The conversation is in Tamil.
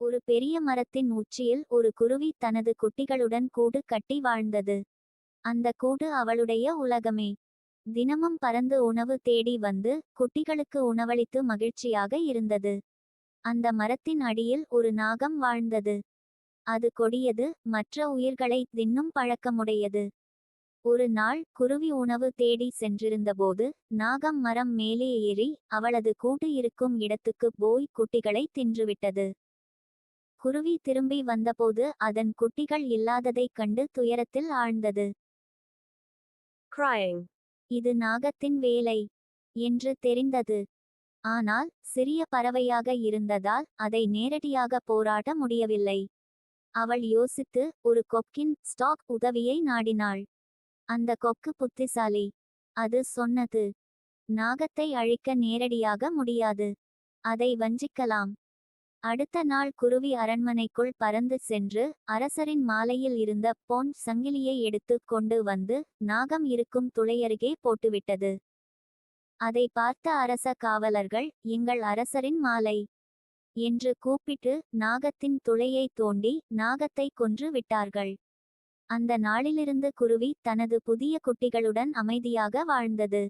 ஒரு பெரிய மரத்தின் உச்சியில் ஒரு குருவி தனது குட்டிகளுடன் கூடு கட்டி வாழ்ந்தது. அந்த கூடு அவளுடைய உலகமே. தினமும் பறந்து உணவு தேடி வந்து குட்டிகளுக்கு உணவளித்து மகிழ்ச்சியாக இருந்தது. அந்த மரத்தின் அடியில் ஒரு நாகம் வாழ்ந்தது. அது கொடியது மற்ற உயிர்களை தின்னும் பழக்கமுடையது. ஒரு நாள் குருவி உணவு தேடி சென்றிருந்தபோது நாகம் மரம் மேலே ஏறி அவளது கூடு இருக்கும் இடத்துக்கு போய் குட்டிகளை தின்றுவிட்டது. குருவி திரும்பி வந்தபோது அதன் குட்டிகள் இல்லாததைக் கண்டு துயரத்தில் ஆழ்ந்தது. Crying, இது நாகத்தின் வேலை என்று தெரிந்தது. ஆனால் சிறிய பறவையாக இருந்ததால் அதை நேரடியாக போராட முடியவில்லை. அவள் யோசித்து ஒரு கொக்கின் ஸ்டாக் உதவியை நாடினாள். அந்த கொக்கு புத்திசாலி. அது சொன்னது நாகத்தை அழிக்க நேரடியாக முடியாது. அதை வஞ்சிக்கலாம். அடுத்த நாள் குருவி அரண்மனைக்குள் பறந்து சென்று அரசரின் மாலையில் இருந்த பொன் சங்கிலியை எடுத்து கொண்டு வந்து நாகம் இருக்கும் துளையருகே போட்டுவிட்டது. அதை பார்த்த அரச காவலர்கள் எங்கள் அரசரின் மாலை என்று கூப்பிட்டு நாகத்தின் துளையை தோண்டி நாகத்தை கொன்று விட்டார்கள். அந்த நாளிலிருந்து குருவி தனது புதிய குட்டிகளுடன் அமைதியாக வாழ்ந்தது.